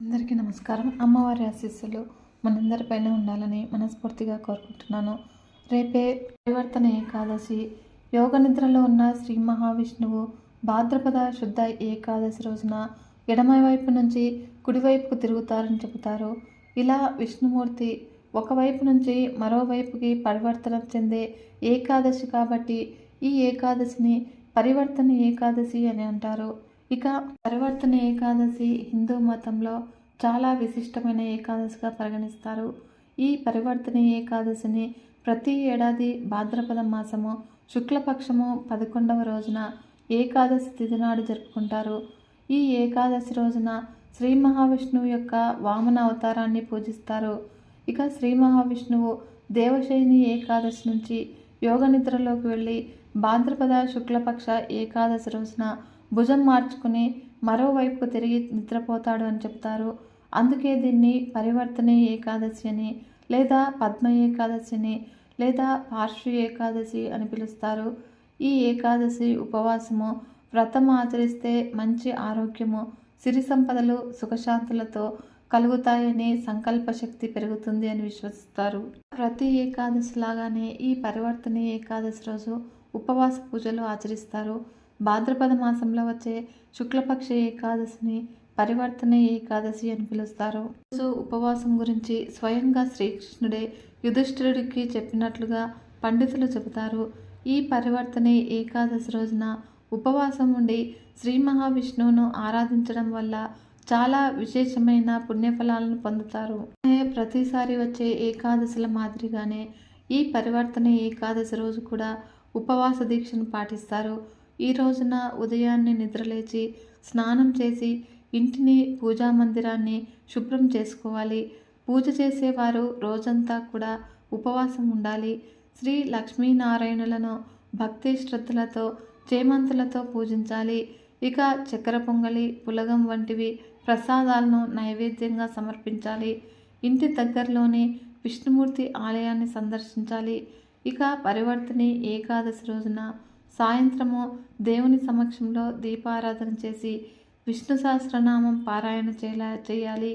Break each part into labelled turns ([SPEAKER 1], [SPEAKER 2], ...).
[SPEAKER 1] అందరికీ నమస్కారం. అమ్మవారి ఆశీస్సులు మనందరిపైన ఉండాలని మనస్ఫూర్తిగా కోరుకుంటున్నాను. రేపే పరివర్తన ఏకాదశి. యోగ నిద్రలో ఉన్న శ్రీ మహావిష్ణువు భాద్రపద శుద్ధ ఏకాదశి రోజున ఎడమ వైపు నుంచి కుడివైపుకు తిరుగుతారని చెబుతారు. ఇలా విష్ణుమూర్తి ఒకవైపు నుంచి మరోవైపుకి పరివర్తన చెందే ఏకాదశి కాబట్టి ఈ ఏకాదశిని పరివర్తన ఏకాదశి అని అంటారు. ఇక పరివర్తన ఏకాదశి హిందూ మతంలో చాలా విశిష్టమైన ఏకాదశిగా పరిగణిస్తారు. ఈ పరివర్తన ఏకాదశిని ప్రతి ఏడాది భాద్రపద మాసము శుక్లపక్షము పదకొండవ రోజున ఏకాదశి తిథి నాడు జరుపుకుంటారు. ఈ ఏకాదశి రోజున శ్రీ మహావిష్ణువు యొక్క వామన అవతారాన్ని పూజిస్తారు. ఇక శ్రీ మహావిష్ణువు దేవశైని ఏకాదశి నుంచి యోగ నిద్రలోకి వెళ్ళి భాద్రపద శుక్లపక్ష ఏకాదశి రోజున భుజం మార్చుకుని మరోవైపుకు తిరిగి నిద్రపోతాడు అని చెప్తారు. అందుకే దీన్ని పరివర్తన ఏకాదశి అని లేదా పద్మ ఏకాదశి అని లేదా పార్శ్వ ఏకాదశి అని పిలుస్తారు. ఈ ఏకాదశి ఉపవాసము వ్రతం ఆచరిస్తే మంచి ఆరోగ్యము సిరి సంపదలు సుఖశాంతులతో కలుగుతాయని సంకల్ప శక్తి పెరుగుతుంది అని విశ్వసిస్తారు. ప్రతి ఏకాదశి లాగానే ఈ పరివర్తన ఏకాదశి రోజు ఉపవాస పూజలు ఆచరిస్తారు. భాద్రపద మాసంలో వచ్చే శుక్లపక్ష ఏకాదశిని పరివర్తన ఏకాదశి అని పిలుస్తారు. రోజు ఉపవాసం గురించి స్వయంగా శ్రీకృష్ణుడే యుధిష్ఠిరుడికి చెప్పినట్లుగా పండితులు చెబుతారు. ఈ పరివర్తన ఏకాదశి రోజున ఉపవాసం ఉండి శ్రీ మహావిష్ణువును ఆరాధించడం వల్ల చాలా విశేషమైన పుణ్యఫలాలను పొందుతారు. ప్రతిసారి వచ్చే ఏకాదశుల మాదిరిగానే ఈ పరివర్తన ఏకాదశి రోజు కూడా ఉపవాస దీక్షను పాటిస్తారు. ఈ రోజున ఉదయాన్నే నిద్రలేచి స్నానం చేసి ఇంటిని పూజా మందిరాన్ని శుభ్రం చేసుకోవాలి. పూజ చేసేవారు రోజంతా కూడా ఉపవాసం ఉండాలి. శ్రీ లక్ష్మీనారాయణులను భక్తి శ్రద్ధలతో చేమంతులతో పూజించాలి. ఇక చక్కెర పొంగలి పులగం వంటివి ప్రసాదాలను నైవేద్యంగా సమర్పించాలి. ఇంటి దగ్గరలోనే విష్ణుమూర్తి ఆలయాన్ని సందర్శించాలి. ఇక పరివర్తని ఏకాదశి రోజున సాయంత్రము దేవుని సమక్షంలో దీపారాధన చేసి విష్ణు సహస్రనామం పారాయణ చేయాల చేయాలి.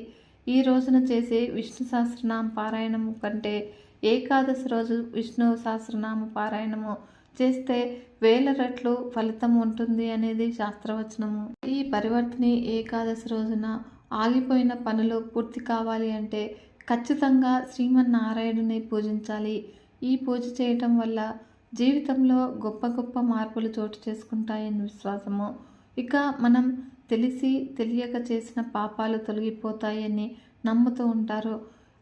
[SPEAKER 1] ఈ రోజున చేసే విష్ణు సహస్రనామ పారాయణము కంటే ఏకాదశి రోజు విష్ణు సహస్రనామ పారాయణము చేస్తే వేల రెట్లు ఫలితం ఉంటుంది అనేది శాస్త్రవచనము. ఈ పరివర్తని ఏకాదశి రోజున ఆగిపోయిన పనులు పూర్తి కావాలి అంటే ఖచ్చితంగా శ్రీమన్నారాయణుని పూజించాలి. ఈ పూజ చేయటం వల్ల జీవితంలో గొప్ప గొప్ప మార్పులు చోటు చేసుకుంటాయని విశ్వాసము. ఇక మనం తెలిసి తెలియక చేసిన పాపాలు తొలగిపోతాయని నమ్ముతూ ఉంటారు.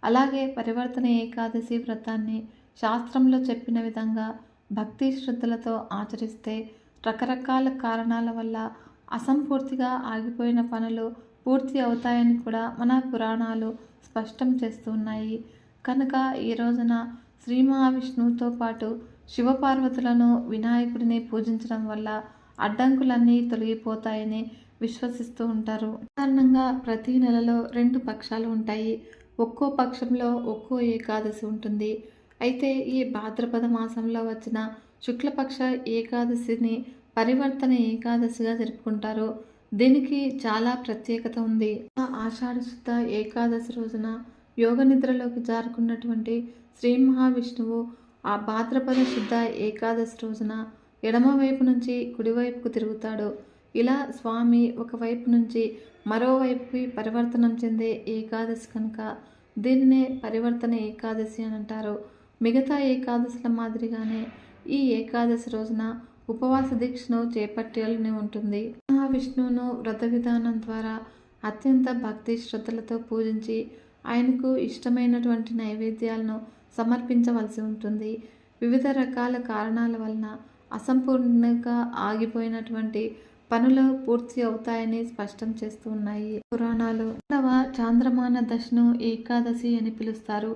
[SPEAKER 1] అలాగే పరివర్తన ఏకాదశి వ్రతాన్ని శాస్త్రంలో చెప్పిన విధంగా భక్తి శ్రద్ధలతో ఆచరిస్తే రకరకాల కారణాల వల్ల అసంపూర్తిగా ఆగిపోయిన పనులు పూర్తి అవుతాయని కూడా మన పురాణాలు స్పష్టం చేస్తున్నాయి కనుక ఈ రోజున శ్రీ మహావిష్ణువుతో పాటు శివపార్వతులను వినాయకుడిని పూజించడం వల్ల అడ్డంకులన్నీ తొలగిపోతాయని విశ్వసిస్తూ ఉంటారు. సాధారణంగా ప్రతి నెలలో రెండు పక్షాలు ఉంటాయి. ఒక్కో పక్షంలో ఒక్కో ఏకాదశి ఉంటుంది. అయితే ఈ భాద్రపద మాసంలో వచ్చిన శుక్లపక్ష ఏకాదశిని పరివర్తన ఏకాదశిగా జరుపుకుంటారు. దీనికి చాలా ప్రత్యేకత ఉంది. ఆషాఢ శుద్ధ ఏకాదశి రోజున యోగ నిద్రలోకి జారుకున్నటువంటి శ్రీ మహావిష్ణువు ఆ భాద్రపద శుద్ధ ఏకాదశి రోజున ఎడమవైపు నుంచి కుడివైపుకు తిరుగుతాడు. ఇలా స్వామి ఒకవైపు నుంచి మరోవైపుకి పరివర్తనం చెందే ఏకాదశి కనుక దీనినే పరివర్తన ఏకాదశి అని అంటారు. మిగతా ఏకాదశుల మాదిరిగానే ఈ ఏకాదశి రోజున ఉపవాస దీక్షను చేపట్టాలని ఉంటుంది. మహావిష్ణువును వ్రత విధానం ద్వారా అత్యంత భక్తి శ్రద్ధలతో పూజించి ఆయనకు ఇష్టమైనటువంటి నైవేద్యాలను సమర్పించవలసి ఉంటుంది. వివిధ రకాల కారణాల వలన అసంపూర్ణంగా ఆగిపోయినటువంటి పనులు పూర్తి అవుతాయని స్పష్టం చేస్తూ ఉన్నాయి. పురాణాలు రెండవ చాంద్రమాన దశను ఏకాదశి అని పిలుస్తారు.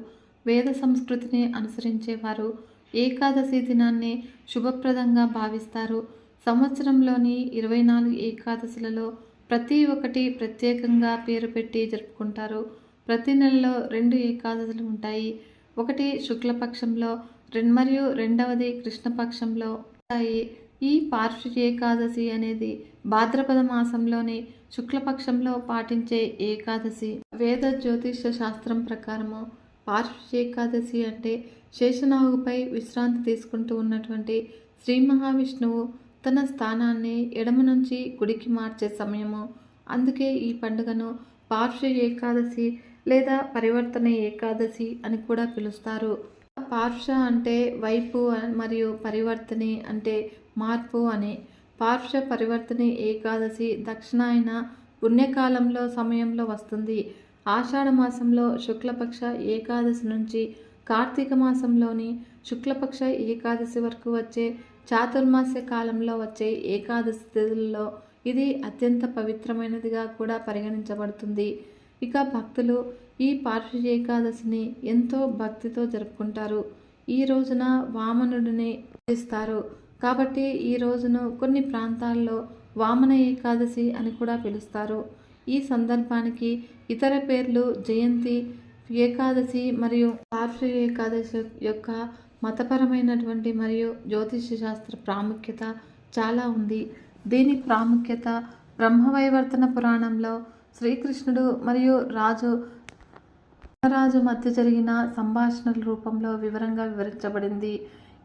[SPEAKER 1] వేద సంస్కృతిని అనుసరించేవారు ఏకాదశి దినాన్ని శుభప్రదంగా భావిస్తారు. సంవత్సరంలోని ఇరవై నాలుగు ఏకాదశులలో ప్రతి ఒక్కటి ప్రత్యేకంగా పేరు పెట్టి జరుపుకుంటారు. ప్రతి నెలలో రెండు ఏకాదశులు ఉంటాయి. ఒకటి శుక్లపక్షంలో రెండు మరియు రెండవది కృష్ణపక్షంలో ఉంటాయి. ఈ పార్శ్వ ఏకాదశి అనేది భాద్రపద మాసంలోని శుక్లపక్షంలో పాటించే ఏకాదశి. వేద జ్యోతిష శాస్త్రం ప్రకారము పార్శ్వ ఏకాదశి అంటే శేషనాగుపై విశ్రాంతి తీసుకుంటూ ఉన్నటువంటి శ్రీ మహావిష్ణువు తన స్థానాన్ని ఎడమ నుంచి కుడికి మార్చే సమయము. అందుకే ఈ పండుగను పార్శ్వ ఏకాదశి లేదా పరివర్తన ఏకాదశి అని కూడా పిలుస్తారు. పార్శ్వ అంటే వైపు మరియు పరివర్తని అంటే మార్పు అని. పార్శ్వ పరివర్తని ఏకాదశి దక్షిణాయన పుణ్యకాలంలో సమయంలో వస్తుంది. ఆషాఢ మాసంలో శుక్లపక్ష ఏకాదశి నుంచి కార్తీక మాసంలోని శుక్లపక్ష ఏకాదశి వరకు వచ్చే చాతుర్మాస్య కాలంలో వచ్చే ఏకాదశి తిథుల్లో ఇది అత్యంత పవిత్రమైనదిగా కూడా పరిగణించబడుతుంది. ఇక భక్తులు ఈ పార్శ్వ ఏకాదశిని ఎంతో భక్తితో జరుపుకుంటారు. ఈ రోజున వామనుడిని పూజిస్తారు. కాబట్టి ఈ రోజును కొన్ని ప్రాంతాల్లో వామన ఏకాదశి అని కూడా పిలుస్తారు. ఈ సందర్భానికి ఇతర పేర్లు జయంతి ఏకాదశి మరియు పార్శ్వ ఏకాదశి యొక్క మతపరమైనటువంటి మరియు జ్యోతిష్య శాస్త్ర ప్రాముఖ్యత చాలా ఉంది. దీని ప్రాముఖ్యత బ్రహ్మవైవర్తన పురాణంలో శ్రీకృష్ణుడు మరియు రాజు రాజు మధ్య జరిగిన సంభాషణల రూపంలో వివరంగా వివరించబడింది.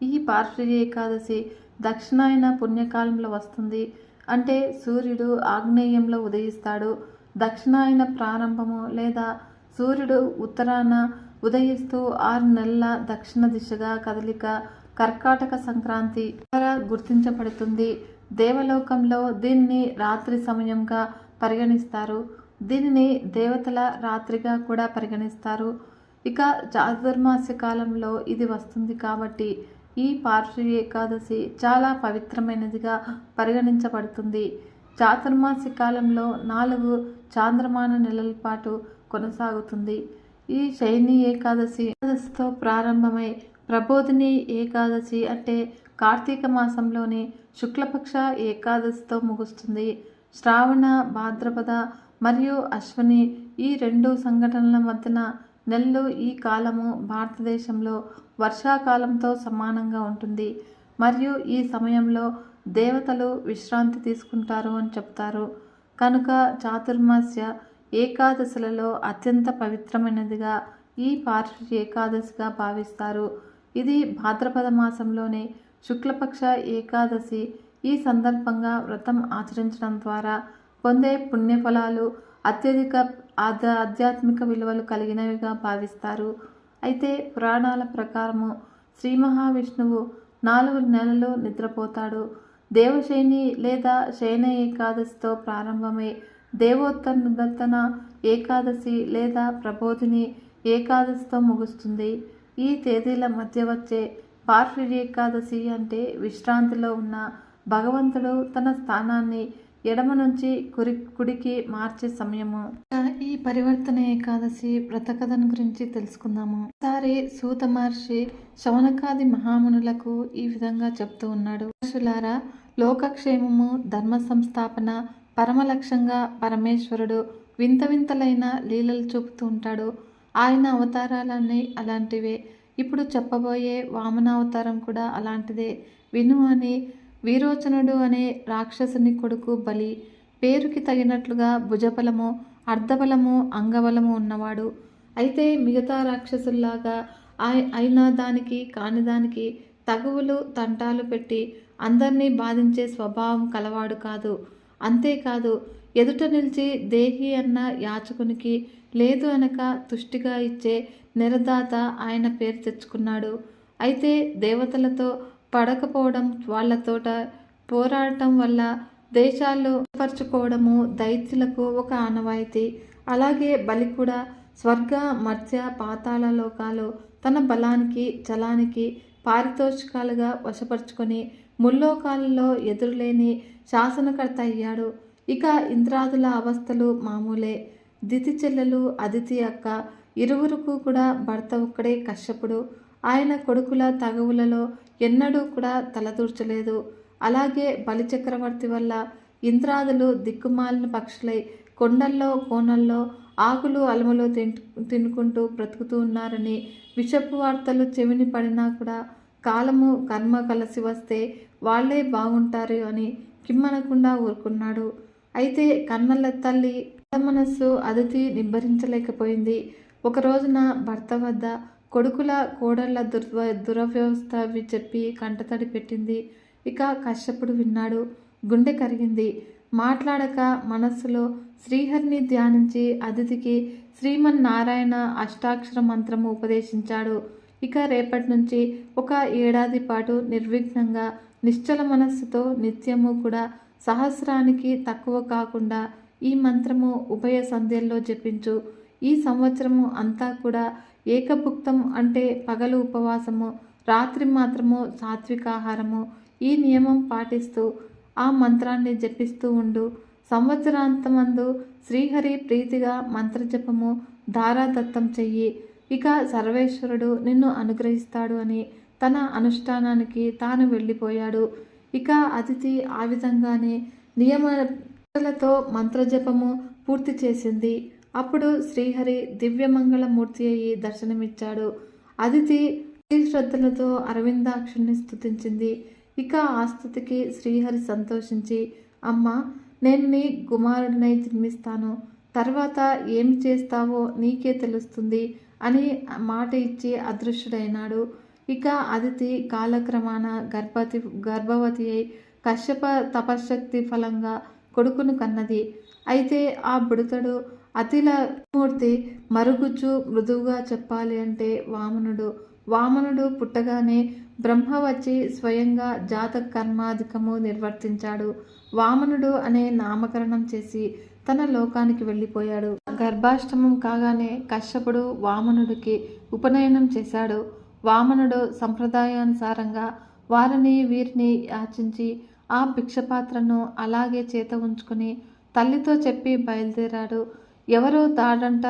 [SPEAKER 1] ఈ పార్శ్వీ ఏకాదశి దక్షిణాయన పుణ్యకాలంలో వస్తుంది. అంటే సూర్యుడు ఆగ్నేయంలో ఉదయిస్తాడు. దక్షిణాయన ప్రారంభము లేదా సూర్యుడు ఉత్తరాన ఉదయిస్తూ ఆరు నెలల దక్షిణ దిశగా కదలిక కర్కాటక సంక్రాంతి ద్వారా గుర్తించబడుతుంది. దేవలోకంలో దీన్ని రాత్రి సమయంగా పరిగణిస్తారు. దీనిని దేవతల రాత్రిగా కూడా పరిగణిస్తారు. ఇక చాతుర్మాస్య కాలంలో ఇది వస్తుంది కాబట్టి ఈ పార్శ్వ ఏకాదశి చాలా పవిత్రమైనదిగా పరిగణించబడుతుంది. చాతుర్మాస్య కాలంలో నాలుగు చాంద్రమాన నెలల పాటు కొనసాగుతుంది. ఈ శైని ఏకాదశి ఏకాదశితో ప్రారంభమై ప్రబోధిని ఏకాదశి అంటే కార్తీక మాసంలోని శుక్లపక్ష ఏకాదశితో ముగుస్తుంది. శ్రావణ భాద్రపద మరియు అశ్వని ఈ రెండు సంఘటనల మధ్యన నెల్లు ఈ కాలము భారతదేశంలో వర్షాకాలంతో సమానంగా ఉంటుంది. మరియు ఈ సమయంలో దేవతలు విశ్రాంతి తీసుకుంటారు అని చెప్తారు. కనుక చాతుర్మాస్య ఏకాదశులలో అత్యంత పవిత్రమైనదిగా ఈ పార్శ్వ ఏకాదశిగా భావిస్తారు. ఇది భాద్రపద మాసంలోని శుక్లపక్ష ఏకాదశి ఈ సందర్భంగా వ్రతం ఆచరించడం ద్వారా పొందే పుణ్యఫలాలు అత్యధిక ఆధ్య ఆధ్యాత్మిక విలువలు కలిగినవిగా భావిస్తారు. అయితే పురాణాల ప్రకారము శ్రీ మహావిష్ణువు నాలుగు నెలలు నిద్రపోతాడు. దేవశైని లేదా శయన ఏకాదశితో ప్రారంభమై దేవోత్తన ఏకాదశి లేదా ప్రబోధిని ఏకాదశితో ముగుస్తుంది. ఈ తేదీల మధ్య వచ్చే పార్శ్వ ఏకాదశి అంటే విశ్రాంతిలో ఉన్న భగవంతుడు తన స్థానాన్ని ఎడమ నుంచి కురి కుడికి మార్చే సమయము. ఈ పరివర్తన ఏకాదశి వ్రతకథను గురించి తెలుసుకుందాము. సారి సూత మహర్షి శవనకాది మహామునులకు ఈ విధంగా చెప్తూ ఉన్నాడు. మహర్షులారా లోకక్షేమము ధర్మ సంస్థాపన పరమలక్ష్యంగా పరమేశ్వరుడు వింత వింతలైన లీలలు చూపుతూ ఉంటాడు. ఆయన అవతారాలన్నీ అలాంటివే. ఇప్పుడు చెప్పబోయే వామనావతారం కూడా అలాంటిదే. విను అని వీరోచనుడు అనే రాక్షసుని కొడుకు బలి పేరుకి తగినట్లుగా భుజబలము అర్ధబలము అంగబలము ఉన్నవాడు. అయితే మిగతా రాక్షసుల్లాగా ఆయ- అయిన దానికి కాని దానికి తగువులు తంటాలు పెట్టి అందరినీ బాధించే స్వభావం కలవాడు కాదు. అంతేకాదు ఎదుట నిలిచి దేహి అన్న యాచకునికి లేదు అనక తుష్టిగా ఇచ్చే నిరదాత ఆయన పేరు తెచ్చుకున్నాడు. అయితే దేవతలతో పడకపోవడం వాళ్ళతోట పోరాడటం వల్ల దేశాల్లో పరుచుకోవడము దైత్యులకు ఒక ఆనవాయితీ. అలాగే బలి కూడా స్వర్గ మత్స్య పాతాళ లోకాలు తన బలానికి చలానికి పారితోషికాలుగా వశపరుచుకొని ముల్లోకాలలో ఎదురులేని శాసనకర్త అయ్యాడు. ఇక ఇంద్రాదుల అవస్థలు మామూలే. దితి చెల్లెలు అదితి అక్క ఇరువురుకు కూడా భర్త ఒక్కడే కశ్యపుడు. ఆయన కొడుకుల తగవులలో ఎన్నడూ కూడా తలదూర్చలేదు. అలాగే బలిచక్రవర్తి వల్ల ఇంద్రాదులు దిక్కుమాలిన పక్షులై కొండల్లో కోనల్లో ఆకులు అలములు తింటు తినుకుంటూ బ్రతుకుతూ ఉన్నారని విషపు వార్తలు చెవిని పడినా కూడా కాలము కర్మ కలిసి వస్తే వాళ్ళే బాగుంటారు అని కిమ్మనకుండా ఊరుకున్నాడు. అయితే కన్నల తల్లి మనస్సు అదితి నిబ్బరించలేకపోయింది. ఒక రోజున భర్త వద్ద కొడుకుల కోడళ్ళ దుర్వ దురవ్యవస్థ అవి చెప్పి కంటతడి పెట్టింది. ఇక కశ్యపుడు విన్నాడు. గుండె కరిగింది. మాట్లాడక మనస్సులో శ్రీహరిని ధ్యానించి అతిథికి శ్రీమన్నారాయణ అష్టాక్షర మంత్రము ఉపదేశించాడు. ఇక రేపటి నుంచి ఒక ఏడాది పాటు నిర్విఘ్నంగా నిశ్చల మనస్సుతో నిత్యము కూడా సహస్రానికి తక్కువ కాకుండా ఈ మంత్రము ఉభయ సంధ్యల్లో జపించు. ఈ సంవత్సరము అంతా కూడా ఏకభుక్తం అంటే పగలు ఉపవాసము రాత్రి మాత్రము సాత్వికాహారము ఈ నియమం పాటిస్తూ ఆ మంత్రాన్ని జపిస్తూ ఉండు. సంవత్సరాంతమందు శ్రీహరి ప్రీతిగా మంత్రజపము ధారాదత్తం చెయ్యి. ఇక సర్వేశ్వరుడు నిన్ను అనుగ్రహిస్తాడు అని తన అనుష్ఠానానికి తాను వెళ్ళిపోయాడు. ఇక అతిథి ఆ విధంగానే నియమాలతో మంత్రజపము పూర్తి చేసింది. అప్పుడు శ్రీహరి దివ్యమంగళమూర్తి అయ్యి దర్శనమిచ్చాడు. అదితి శ్రద్ధలతో అరవిందాక్షుణ్ణి స్తుతించింది. ఇక ఆ స్థుతికి శ్రీహరి సంతోషించి అమ్మ నేను నీ కుమారుడినై జన్మిస్తాను. తర్వాత ఏం చేస్తావో నీకే తెలుస్తుంది అని మాట ఇచ్చి అదృశ్యుడైనాడు. ఇక అదితి కాలక్రమాన గర్భవతి గర్భవతి అయి కశ్యప తపశ్శక్తి ఫలంగా కొడుకును కన్నది. అయితే ఆ బుడతడు అతిల మూర్తి మరుగుజ్జు మృదువుగా చెప్పాలి అంటే వామనుడు. వామనుడు పుట్టగానే బ్రహ్మ వచ్చి స్వయంగా జాత కర్మాధికము నిర్వర్తించాడు. వామనుడు అనే నామకరణం చేసి తన లోకానికి వెళ్ళిపోయాడు. గర్భాష్టమం కాగానే కశ్యపుడు వామనుడికి ఉపనయనం చేశాడు. వామనుడు సంప్రదాయానుసారంగా వారిని వీరిని యాచించి ఆ భిక్షపాత్రను అలాగే చేత ఉంచుకుని తల్లితో చెప్పి బయలుదేరాడు. ఎవరో దాడంట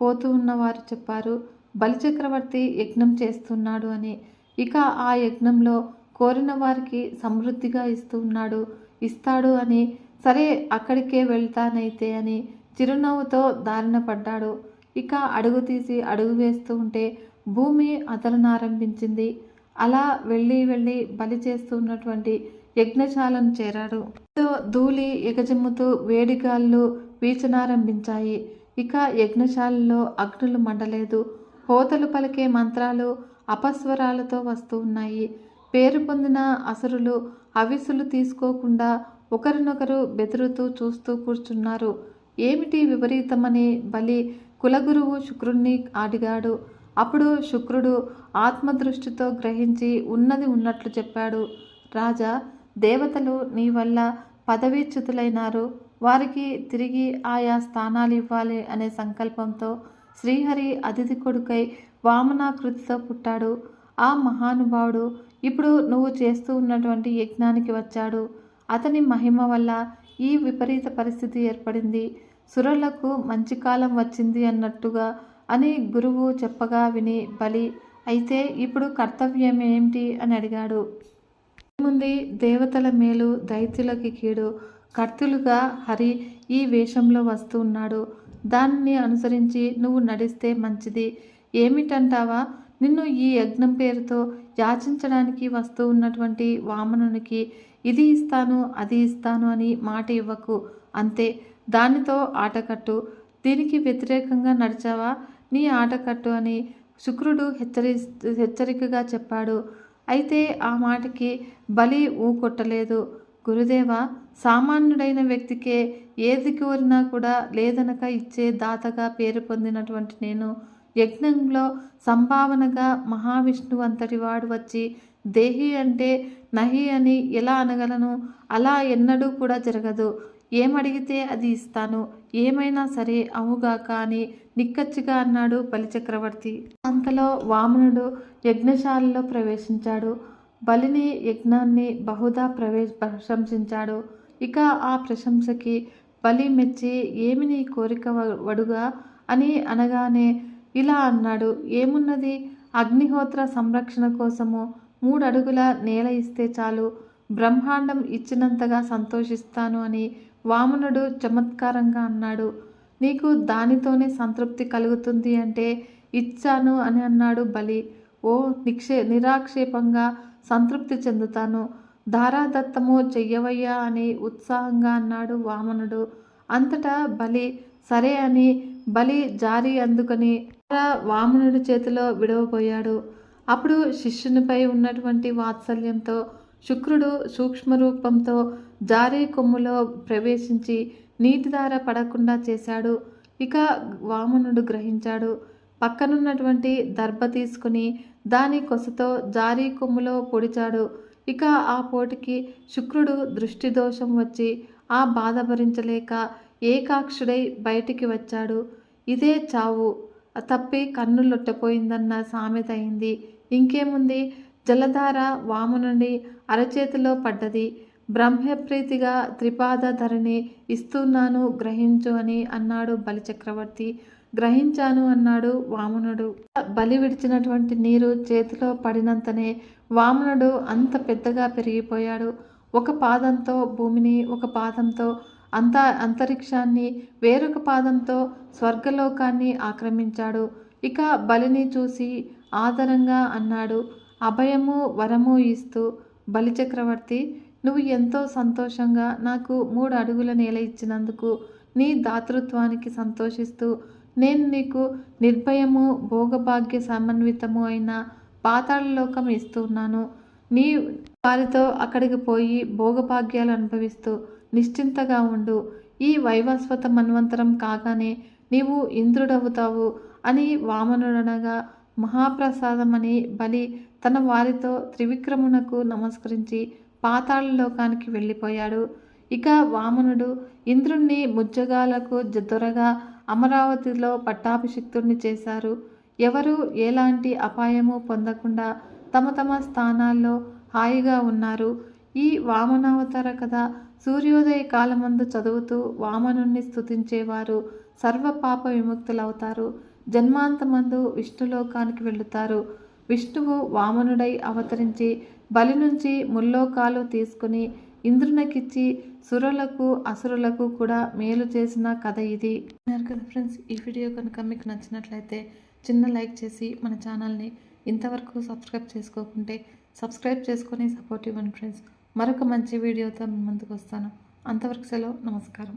[SPEAKER 1] పోతూ ఉన్నవారు చెప్పారు బలిచక్రవర్తి యజ్ఞం చేస్తున్నాడు అని. ఇక ఆ యజ్ఞంలో కోరిన వారికి సమృద్ధిగా ఇస్తూ ఉన్నాడు ఇస్తాడు అని. సరే అక్కడికే వెళ్తానైతే అని చిరునవ్వుతో దారిన పడ్డాడు. ఇక అడుగు తీసి అడుగు వేస్తూ ఉంటే భూమి అతలనారంభించింది అలా వెళ్ళి వెళ్ళి బలి చేస్తూ ఉన్నటువంటి యజ్ఞశాలను చేరాడు. ధూళి ఎగజమ్ముతూ వేడిగాళ్ళు వీచనారంభించాయి. ఇక యజ్ఞశాలలో అగ్నులు మండలేదు. హోతలు పలికే మంత్రాలు అపస్వరాలతో వస్తూ ఉన్నాయి. పేరు పొందిన అసురులు అవిసులు తీసుకోకుండా ఒకరినొకరు బెదురుతూ చూస్తూ కూర్చున్నారు. ఏమిటి విపరీతమని బలి కులగురువు శుక్రుణ్ణి అడిగాడు అప్పుడు శుక్రుడు ఆత్మదృష్టితో గ్రహించి ఉన్నది ఉన్నట్లు చెప్పాడు. రాజా దేవతలు నీ వల్ల పదవీచ్యుతులైనారు. వారికి తిరిగి ఆయా స్థానాలు ఇవ్వాలి అనే సంకల్పంతో శ్రీహరి అతిథి కొడుకై వామనాకృతితో పుట్టాడు. ఆ మహానుభావుడు ఇప్పుడు నువ్వు చేస్తూ ఉన్నటువంటి యజ్ఞానికి వచ్చాడు. అతని మహిమ వల్ల ఈ విపరీత పరిస్థితి ఏర్పడింది. సురలకు మంచి కాలం వచ్చింది అన్నట్టుగా అని గురువు చెప్పగా విని బలి అయితే ఇప్పుడు కర్తవ్యం ఏమిటి? అని అడిగాడు. ముందు దేవతల మేలు దైత్యులకి కీడు కర్తులుగా హరి ఈ వేషంలో వస్తూ ఉన్నాడు. దానిని అనుసరించి నువ్వు నడిస్తే మంచిది. ఏమిటంటావా? నిన్ను ఈ యజ్ఞం పేరుతో యాచించడానికి వస్తూ ఉన్నటువంటి వామనునికి ఇది ఇస్తాను అది ఇస్తాను అని మాట ఇవ్వకు. అంతే. దానితో ఆటకట్టు. దీనికి వ్యతిరేకంగా నడిచావా? నీ ఆటకట్టు అని శుక్రుడు హెచ్చరి హెచ్చరికగా చెప్పాడు. అయితే ఆ మాటకి బలి ఊకొట్టలేదు. గురుదేవ సామాన్యుడైన వ్యక్తికే ఏది కోరినా కూడా లేదనక ఇచ్చే దాతగా పేరు పొందినటువంటి నేను యజ్ఞంలో సంభావనగా మహావిష్ణువు అంతటి వాడు వచ్చి దేహి అంటే నహి అని ఎలా అనగలను? అలా ఎన్నడూ కూడా జరగదు. ఏమడిగితే అది ఇస్తాను. ఏమైనా సరే అవుగాక అని నిక్కచ్చిగా అన్నాడు బలిచక్రవర్తి. అంతలో వామనుడు యజ్ఞశాలలో ప్రవేశించాడు. బలిని యజ్ఞాన్ని బహుదా ప్రవేశ ప్రశంసించాడు. ఇక ఆ ప్రశంసకి బలి మెచ్చి ఏమి నీ కోరిక వడుగా? అని అనగానే ఇలా అన్నాడు ఏమున్నది? అగ్నిహోత్ర సంరక్షణ కోసము మూడు అడుగుల నేల ఇస్తే చాలు. బ్రహ్మాండం ఇచ్చినంతగా సంతోషిస్తాను అని వామనుడు చమత్కారంగా అన్నాడు. నీకు దానితోనే సంతృప్తి కలుగుతుంది అంటే ఇచ్చాను అని అన్నాడు బలి. ఓ నిక్షే నిరాక్షేపంగా సంతృప్తి చెందుతాను. ధారాదత్తము చెయ్యవయ్యా అని ఉత్సాహంగా అన్నాడు వామనుడు. అంతటా బలి సరే అని బలి జారి అందుకొని వామనుడి చేతిలో విడవబోయాడు. అప్పుడు శిష్యునిపై ఉన్నటువంటి వాత్సల్యంతో శుక్రుడు సూక్ష్మ రూపంతో జారీ కొమ్ములో ప్రవేశించి నీటి దార పడకుండా చేశాడు. ఇక వామనుడు గ్రహించాడు పక్కనున్నటువంటి దర్భ తీసుకుని దాని కొసతో జారీ కొమ్ములో పొడిచాడు. ఇక ఆ పోటికి శుక్రుడు దృష్టి దోషం వచ్చి ఆ బాధ భరించలేక ఏకాక్షుడై బయటికి వచ్చాడు. ఇదే చావు. తప్పి కన్ను లొట్టపోయిందన్న సామెత అయింది. ఇంకేముంది? జలధార వాము నుండి అరచేతిలో పడ్డది. బ్రహ్మప్రీతిగా త్రిపాదధరిణి ఇస్తున్నాను గ్రహించు అని అన్నాడు బలిచక్రవర్తి. గ్రహించాను అన్నాడు వామనుడు. బలి విడిచినటువంటి నీరు చేతిలో పడినంతనే వామనుడు అంత పెద్దగా పెరిగిపోయాడు. ఒక పాదంతో భూమిని ఒక పాదంతో అంత అంతరిక్షాన్ని వేరొక పాదంతో స్వర్గలోకాన్ని ఆక్రమించాడు. ఇక బలిని చూసి ఆదరంగా అన్నాడు అభయము వరము ఇస్తూ బలిచక్రవర్తి నువ్వు ఎంతో సంతోషంగా నాకు మూడు అడుగుల నేల ఇచ్చినందుకు నీ దాతృత్వానికి సంతోషిస్తూ నేను నీకు నిర్భయము భోగభాగ్య సమన్వితము అయిన పాతాళలోకం ఇస్తున్నాను. నీ వారితో అక్కడికి పోయి భోగభాగ్యాలు అనుభవిస్తూ నిశ్చింతగా ఉండు. ఈ వైవస్వత మన్వంతరం కాగానే నీవు ఇంద్రుడవుతావు అని వామనుడనగా మహాప్రసాదమని బలి తన వారితో త్రివిక్రమునకు నమస్కరించి పాతాళలోకానికి వెళ్ళిపోయాడు. ఇక వామనుడు ఇంద్రుణ్ణి ముజ్జగాలకు దొరగా అమరావతిలో పట్టాభిషిక్తుడిని చేశారు. ఎవరు ఎలాంటి అపాయము పొందకుండా తమ తమ స్థానాల్లో హాయిగా ఉన్నారు. ఈ వామనావతార కథ సూర్యోదయ కాలమందు చదువుతూ వామనుణ్ణి స్థుతించేవారు సర్వపాప విముక్తులవుతారు. జన్మాంతమందు విష్ణులోకానికి వెళుతారు. విష్ణువు వామనుడై అవతరించి బలి నుంచి ముల్లోకాలు తీసుకుని ఇంద్రునికిచ్చి సురులకు అసురులకు కూడా మేలు చేసిన కథ ఇది. విన్నారు కదా ఫ్రెండ్స్ ఈ వీడియో కనుక మీకు నచ్చినట్లయితే చిన్న లైక్ చేసి మన ఛానల్ని ఇంతవరకు సబ్స్క్రైబ్ చేసుకోకుంటే సబ్స్క్రైబ్ చేసుకొని సపోర్ట్ ఇవ్వండి ఫ్రెండ్స్. మరొక మంచి వీడియోతో మీ ముందుకు వస్తాను. అంతవరకు సెలవు నమస్కారం.